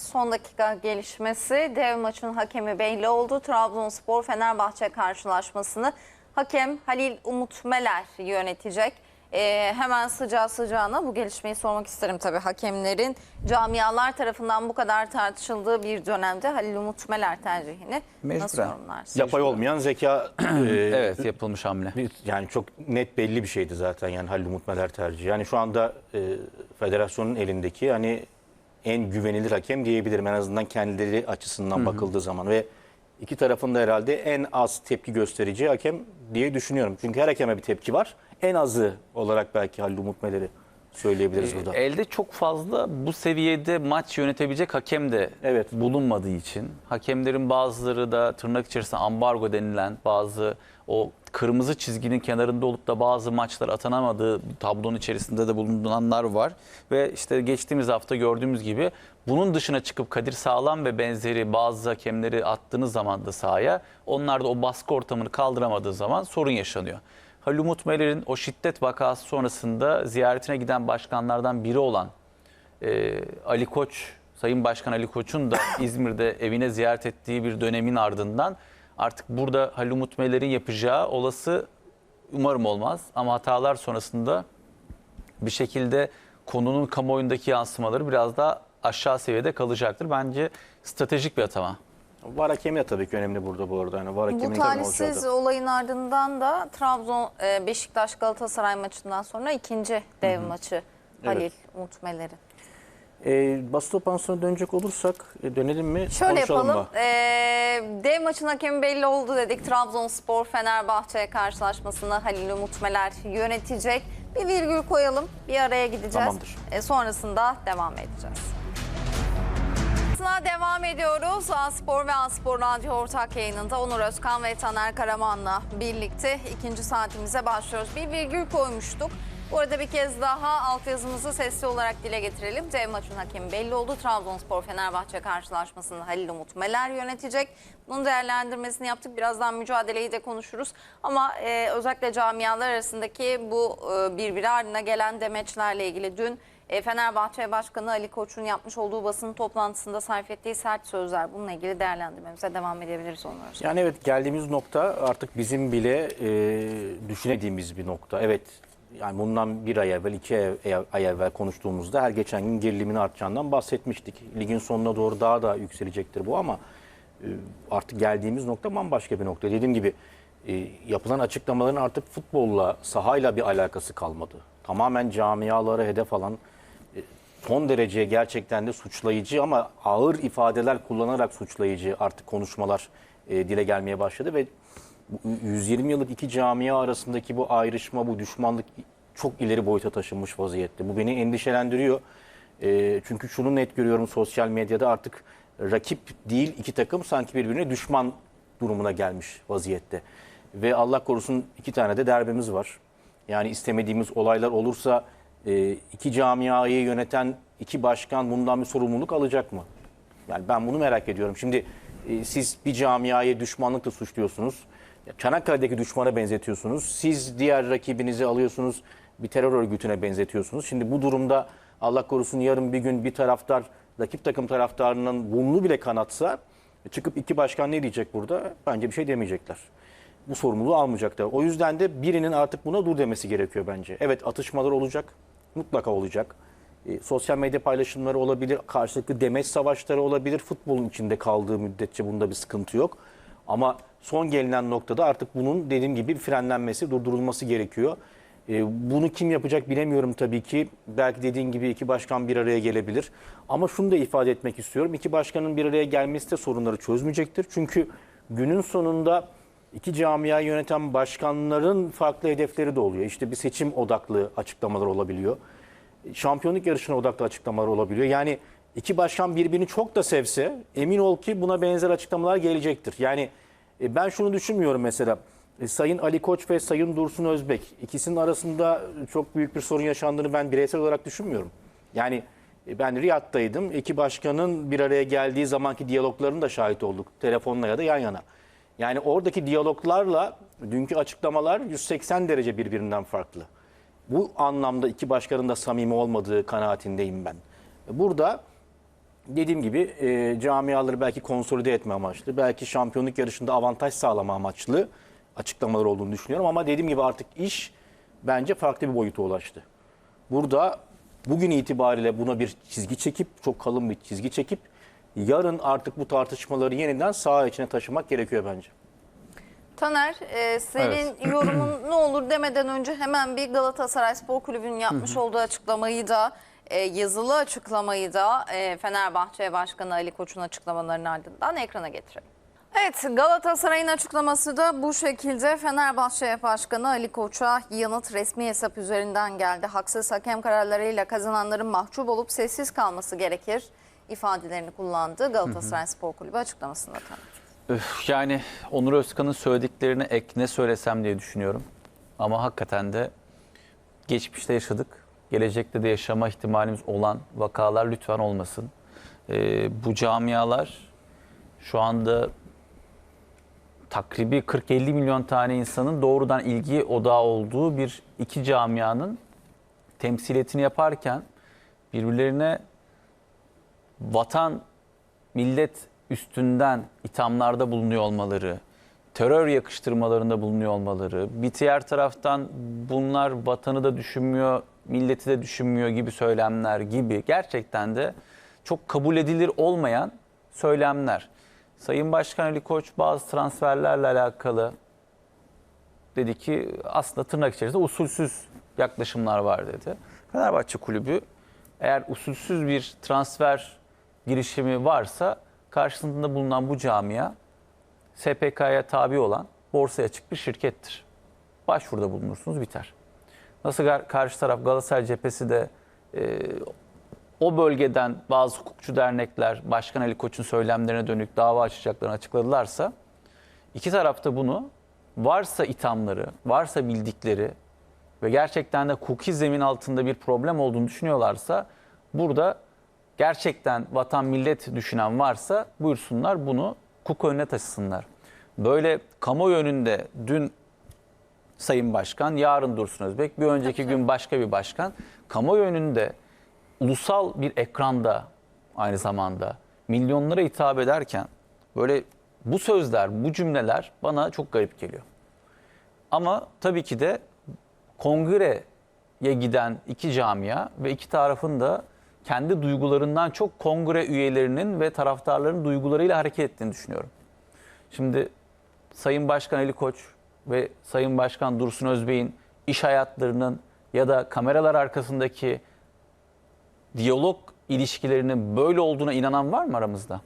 son dakika gelişmesi. Dev maçın hakemi belli oldu. Trabzonspor Fenerbahçe karşılaşmasını hakem Halil Umut Meler yönetecek. Ee, hemen sıcağı sıcağına bu gelişmeyi sormak isterim tabii. Hakemlerin camialar tarafından bu kadar tartışıldığı bir dönemde Halil Umut Meler tercihini nasıl Mecburen. yorumlarsınız? Yapay olmayan zeka e, Evet yapılmış hamle. bir- yani çok net belli bir şeydi zaten yani Halil Umut Meler tercihi. Yani şu anda e, federasyonun elindeki hani en güvenilir hakem diyebilirim en azından kendileri açısından bakıldığı zaman ve iki tarafın da herhalde en az tepki gösterici hakem diye düşünüyorum. Çünkü her hakeme bir tepki var. En azı olarak belki Halil Umut Meler'i söyleyebiliriz burada. Elde çok fazla bu seviyede maç yönetebilecek hakem de Evet. bulunmadığı için hakemlerin bazıları da tırnak içerisinde ambargo denilen bazı o kırmızı çizginin kenarında olup da bazı maçlar atanamadığı tablonun içerisinde de bulunanlar var. Ve işte geçtiğimiz hafta gördüğümüz gibi bunun dışına çıkıp Kadir Sağlam ve benzeri bazı hakemleri attığınız zaman da sahaya onlar da o baskı ortamını kaldıramadığı zaman sorun yaşanıyor. Halil Umut Meler'in o şiddet vakası sonrasında ziyaretine giden başkanlardan biri olan e, Ali Koç, Sayın Başkan Ali Koç'un da İzmir'de evine ziyaret ettiği bir dönemin ardından artık burada Halil Umut Meler'in yapacağı olası umarım olmaz ama hatalar sonrasında bir şekilde konunun kamuoyundaki yansımaları biraz daha aşağı seviyede kalacaktır. Bence stratejik bir atama. Var hakemi de tabii ki önemli burada bu arada. Yani var Bu talihsiz olayın ardından da Trabzon e, Beşiktaş Galatasaray maçından sonra ikinci dev maçı Halil Umut Meler'in. E, bas toplantısına dönecek olursak e, dönelim mi? Şöyle Konuşalım yapalım. mı? Ee, dev maçın hakemi belli oldu dedik. Trabzonspor Fenerbahçe karşılaşmasını Halil Umut Meler yönetecek. Bir virgül koyalım. Bir araya gideceğiz. Tamamdır. Ee, sonrasında devam edeceğiz. Aslında devam ediyoruz. Aspor ve Aspor Radyo ortak yayınında Onur Özkan ve Taner Karaman'la birlikte ikinci saatimize başlıyoruz. Bir virgül koymuştuk. Bu arada bir kez daha altyazımızı sesli olarak dile getirelim. Dev maçın hakemi belli oldu. Trabzonspor Fenerbahçe karşılaşmasını Halil Umut Meler yönetecek. Bunun değerlendirmesini yaptık. Birazdan mücadeleyi de konuşuruz. Ama e, özellikle camialar arasındaki bu e, birbiri ardına gelen demeçlerle ilgili dün e, Fenerbahçe Başkanı Ali Koç'un yapmış olduğu basın toplantısında sarf ettiği sert sözler. Bununla ilgili değerlendirmemize devam edebiliriz onları. Yani evet geldiğimiz nokta artık bizim bile e, düşünediğimiz bir nokta. Evet yani bundan bir ay evvel, iki ay, evvel konuştuğumuzda her geçen gün gerilimin artacağından bahsetmiştik. Ligin sonuna doğru daha da yükselecektir bu ama e, artık geldiğimiz nokta bambaşka bir nokta. Dediğim gibi e, yapılan açıklamaların artık futbolla, sahayla bir alakası kalmadı. Tamamen camialara hedef alan e, son derece gerçekten de suçlayıcı ama ağır ifadeler kullanarak suçlayıcı artık konuşmalar dile gelmeye başladı ve 120 yıllık iki camia arasındaki bu ayrışma, bu düşmanlık çok ileri boyuta taşınmış vaziyette. Bu beni endişelendiriyor. E, çünkü şunu net görüyorum sosyal medyada artık rakip değil iki takım sanki birbirine düşman durumuna gelmiş vaziyette. Ve Allah korusun iki tane de derbimiz var. Yani istemediğimiz olaylar olursa e, iki camiayı yöneten iki başkan bundan bir sorumluluk alacak mı? Yani ben bunu merak ediyorum. Şimdi e, siz bir camiayı düşmanlıkla suçluyorsunuz. Çanakkale'deki düşmana benzetiyorsunuz. Siz diğer rakibinizi alıyorsunuz bir terör örgütüne benzetiyorsunuz. Şimdi bu durumda Allah korusun yarın bir gün bir taraftar rakip takım taraftarının burnunu bile kanatsa e, çıkıp iki başkan ne diyecek burada? Bence bir şey demeyecekler bu sorumluluğu almayacaklar. O yüzden de birinin artık buna dur demesi gerekiyor bence. Evet atışmalar olacak. Mutlaka olacak. E, sosyal medya paylaşımları olabilir. Karşılıklı demeç savaşları olabilir. Futbolun içinde kaldığı müddetçe bunda bir sıkıntı yok. Ama son gelinen noktada artık bunun dediğim gibi frenlenmesi, durdurulması gerekiyor. E, bunu kim yapacak bilemiyorum tabii ki. Belki dediğin gibi iki başkan bir araya gelebilir. Ama şunu da ifade etmek istiyorum. İki başkanın bir araya gelmesi de sorunları çözmeyecektir. Çünkü günün sonunda İki camia yöneten başkanların farklı hedefleri de oluyor. İşte bir seçim odaklı açıklamalar olabiliyor. Şampiyonluk yarışına odaklı açıklamalar olabiliyor. Yani iki başkan birbirini çok da sevse emin ol ki buna benzer açıklamalar gelecektir. Yani e, ben şunu düşünmüyorum mesela. e, Sayın Ali Koç ve Sayın Dursun Özbek ikisinin arasında çok büyük bir sorun yaşandığını ben bireysel olarak düşünmüyorum. Yani e, ben Riyad'daydım. İki başkanın bir araya geldiği zamanki diyaloglarını da şahit olduk. Telefonla ya da yan yana. Yani oradaki diyaloglarla dünkü açıklamalar 180 derece birbirinden farklı. Bu anlamda iki başkanın da samimi olmadığı kanaatindeyim ben. Burada dediğim gibi e, camiaları belki konsolide etme amaçlı, belki şampiyonluk yarışında avantaj sağlama amaçlı açıklamalar olduğunu düşünüyorum. Ama dediğim gibi artık iş bence farklı bir boyuta ulaştı. Burada bugün itibariyle buna bir çizgi çekip, çok kalın bir çizgi çekip yarın artık bu tartışmaları yeniden saha içine taşımak gerekiyor bence. Taner, e, senin Evet. yorumun ne olur demeden önce hemen bir Galatasaray Spor Kulübü'nün yapmış olduğu açıklamayı da e, yazılı açıklamayı da e, Fenerbahçe Başkanı Ali Koç'un açıklamalarının ardından ekrana getirelim. Evet Galatasaray'ın açıklaması da bu şekilde Fenerbahçe Başkanı Ali Koç'a yanıt resmi hesap üzerinden geldi. Haksız hakem kararlarıyla kazananların mahcup olup sessiz kalması gerekir ifadelerini kullandı. Galatasaray Spor Kulübü açıklamasında Taner. Öf, yani Onur Özkan'ın söylediklerine ek ne söylesem diye düşünüyorum. Ama hakikaten de geçmişte yaşadık. Gelecekte de yaşama ihtimalimiz olan vakalar lütfen olmasın. Ee, bu camialar şu anda takribi 40-50 milyon tane insanın doğrudan ilgi odağı olduğu bir iki camianın temsiliyetini yaparken birbirlerine vatan, millet üstünden ithamlarda bulunuyor olmaları, terör yakıştırmalarında bulunuyor olmaları, bir diğer taraftan bunlar vatanı da düşünmüyor, milleti de düşünmüyor gibi söylemler gibi gerçekten de çok kabul edilir olmayan söylemler. Sayın Başkan Ali Koç bazı transferlerle alakalı dedi ki aslında tırnak içerisinde usulsüz yaklaşımlar var dedi. Fenerbahçe Kulübü eğer usulsüz bir transfer girişimi varsa karşısında bulunan bu camia SPK'ya tabi olan borsaya açık bir şirkettir. Başvuruda bulunursunuz biter. Nasıl karşı taraf Galatasaray cephesi de e, o bölgeden bazı hukukçu dernekler Başkan Ali Koç'un söylemlerine dönük dava açacaklarını açıkladılarsa İki tarafta bunu varsa ithamları, varsa bildikleri ve gerçekten de hukuki zemin altında bir problem olduğunu düşünüyorlarsa burada gerçekten vatan millet düşünen varsa buyursunlar bunu hukuk önüne taşısınlar. Böyle kamuoyu önünde dün Sayın Başkan, yarın Dursun Özbek, bir önceki gün başka bir başkan. Kamuoyu önünde ulusal bir ekranda aynı zamanda milyonlara hitap ederken böyle bu sözler, bu cümleler bana çok garip geliyor. Ama tabii ki de kongreye giden iki camia ve iki tarafın da kendi duygularından çok kongre üyelerinin ve taraftarların duygularıyla hareket ettiğini düşünüyorum. Şimdi Sayın Başkan Ali Koç ve Sayın Başkan Dursun Özbey'in iş hayatlarının ya da kameralar arkasındaki diyalog ilişkilerinin böyle olduğuna inanan var mı aramızda?